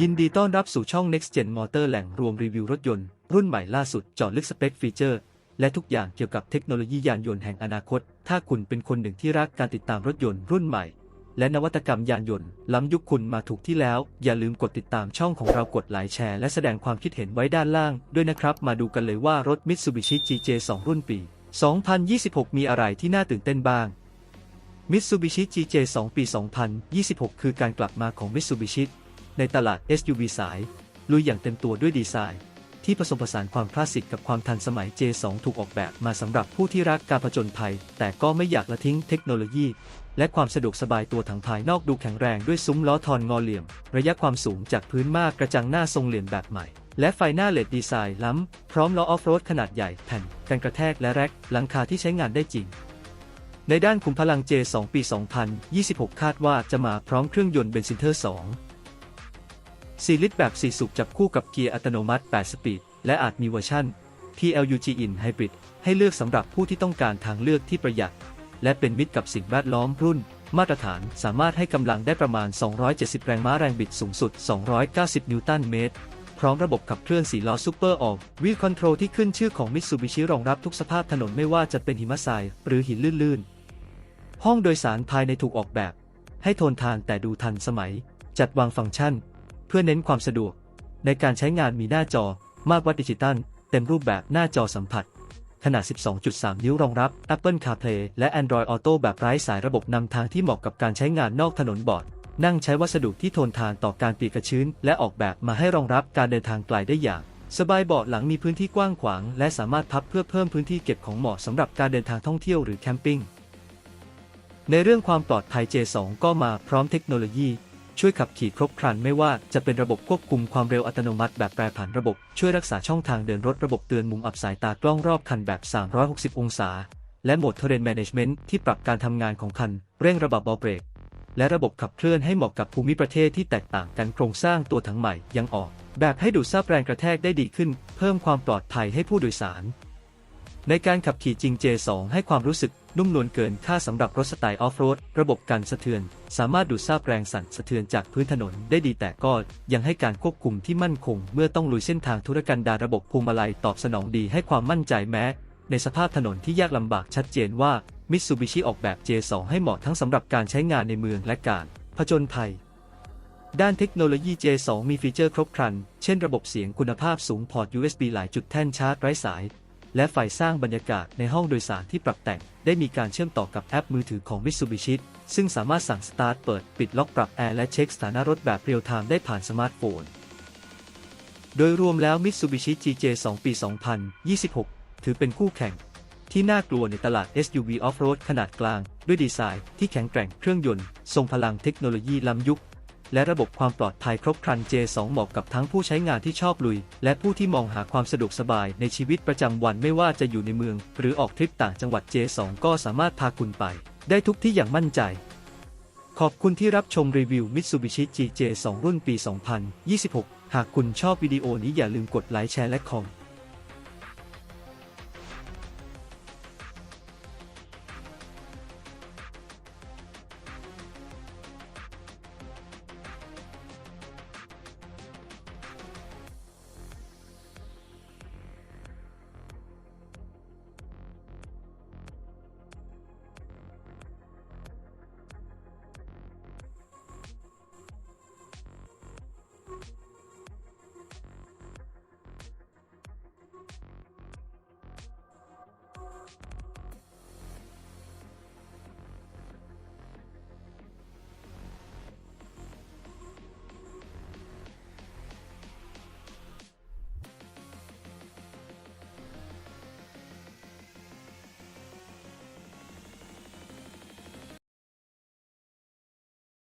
ยินดีต้อนรับสู่ช่อง Next Gen Motor แหล่งรวมรีวิวรถยนต์ รุ่นใหม่ล่าสุดจาะลึกสเปคฟีเจอร์ และทุกอย่างเกี่ยวกับเทคโนโลยียานยนต์แห่งอนาคต ถ้าคุณเป็นคนหนึ่งที่รักการติดตามรถยนต์รุ่นใหม่ และนวัตกรรมยานยนต์ ล้ำยุคคุณมาถูกที่แล้ว อย่าลืมกดติดตามช่องของเรากดไลค์แชร์และแสดงความคิดเห็นไว้ด้านล่าง ด้วยนะครับ มาดูกันเลยว่ารถ Mitsubishi GJ2 รุ่นปี 2026 มีอะไรที่น่าตื่นเต้นบ้าง Mitsubishi GJ2 ปี 2026 คือการกลับมาของ Mitsubishi ในตลาด SUV สาย ลุยอย่างเต็มตัวด้วยดีไซน์ ที่ผสมผสานความคลาสสิกกับความทันสมัย J2 ถูกออกแบบมาสำหรับผู้ที่รักการผจญภัย แต่ก็ไม่อยากละทิ้งเทคโนโลยี และความสะดวกสบายตัวถังภายนอกดูแข็งแรงด้วยซุ้มล้อทอนงอเหลี่ยม ระยะความสูงจากพื้นมากกระจังหน้าทรงเหลี่ยมแบบใหม่และไฟหน้าเลดดีไซน์ล้ำ พร้อมล้อออฟโรดขนาดใหญ่แผ่นกันกระแทกและแร็กหลังคาที่ใช้งานได้จริง ในด้านขุมพลัง J2 ปี 2026 คาดว่าจะมาพร้อมเครื่องยนต์เบนซินเทอร์ 2 4 ลิตรแบบ 4 สูบจับคู่กับเกียร์อัตโนมัติ 8 สปีด และอาจมีเวอร์ชั่น PLUG In Hybrid ให้เลือกสำหรับผู้ที่ต้องการทางเลือกที่ประหยัด และเป็นมิตรกับสิ่งแวดล้อมรุ่น มาตรฐานสามารถให้กำลังได้ประมาณ 270 แรงม้าแรงบิดสูงสุด 290 นิวตันเมตร พร้อมระบบขับเคลื่อน4ล้อซูเปอร์ออกวีลคอนโทรลที่ขึ้นชื่อของ Mitsubishi รองรับทุกสภาพถนนไม่ว่าจะเป็นหิมะทรายหรือหินลื่นๆ ห้องโดยสารภายในถูกออกแบบ ให้ทนทานแต่ดูทันสมัย จัดวางฟังก์ชัน พื่อเน้นความสะดวก ในการใช้งานมีหน้าจอมาตรวัดดิจิตัลเต็มรูปแบบหน้าจอสัมผัส ขนาด 12.3 นิ้วรองรับ Apple CarPlay และ Android Auto แบบไร้สายระบบนำทางที่เหมาะกับการใช้งานนอกถนนบอร์ดนั่งใช้วัสดุที่ทนทานต่อการปีกระชื้น และออกแบบมาให้รองรับการเดินทางไกลได้อย่างสบายเบาะหลังมีพื้นที่กว้างขวาง และสามารถพับเพื่อเพิ่มพื้นที่เก็บของเหมาะสำหรับการเดินทางท่องเที่ยวหรือแคมปิ้ง ในเรื่องความปลอดภัย J2 ก็มาพร้อมเทคโนโลยี ช่วยขับขี่ครบครันไม่ว่าจะเป็นระบบควบคุมความเร็วอัตโนมัติแบบแปรผันระบบ ช่วยรักษาช่องทางเดินรถระบบเตือนมุมอับสายตากล้องรอบคันแบบ 360 องศา และโหมด Terrain Management ที่ปรับการทำงานของคัน เร่งระบบเบาเบรก และระบบขับเคลื่อนให้เหมาะกับภูมิประเทศที่แตกต่างกันโครงสร้างตัวถังใหม่ยังออก แบบให้ดูดซับแรงกระแทกได้ดีขึ้น เพิ่มความปลอดภัยให้ผู้โดยสาร ในการขับขี่จริง J2 ให้ความรู้สึกนุ่มนวลเกินค่าสำหรับรถสไตล์ออฟโรด ระบบกันสะเทือน สามารถดูดซาบแรงสั่นสะเทือนจากพื้นถนนได้ดีแต่ก็ยังให้การควบคุมที่มั่นคง เมื่อต้องลุยเส้นทางธุรกันดารระบบพวงมาลัยตอบสนองดีให้ความมั่นใจแม้ ในสภาพถนนที่ยากลำบากชัดเจนว่า Mitsubishi ออกแบบ J2 ให้เหมาะทั้งสำหรับการใช้งานในเมืองและการผจญภัย ด้านเทคโนโลยี J2 มีฟีเจอร์ครบครัน เช่นระบบเสียงคุณภาพสูงพอร์ต USB หลายจุดแท่นชาร์จไร้สาย และไฟสร้างบรรยากาศในห้องโดยสารที่ปรับแต่ง ได้มีการเชื่อมต่อกับแอปมือถือของ Mitsubishi ซึ่งสามารถสั่งสตาร์ทเปิดปิดล็อกปรับแอร์และเช็คสถานะรถแบบเรียลไทม์ได้ผ่านสมาร์ทโฟน โดยรวมแล้ว Mitsubishi GJ2 ปี 2026 ถือเป็นคู่แข่ง ที่น่ากลัวในตลาด SUV Off-road ขนาดกลาง ด้วยดีไซน์ที่แข็งแกร่งเครื่องยนต์ ทรงพลังเทคโนโลยีล้ำยุค และระบบความปลอดภัยครบครัน J2 เหมาะกับทั้งผู้ใช้งานที่ชอบลุย และผู้ที่มองหาความสะดวกสบายในชีวิตประจำวันไม่ว่าจะอยู่ในเมือง หรือออกทริปต่างจังหวัด J2 ก็สามารถพาคุณไป ได้ทุกที่อย่างมั่นใจ ขอบคุณที่รับชมรีวิว Mitsubishi GJ2 รุ่นปี 2026 หากคุณชอบวิดีโอนี้อย่าลืมกดไลค์แชร์และคอม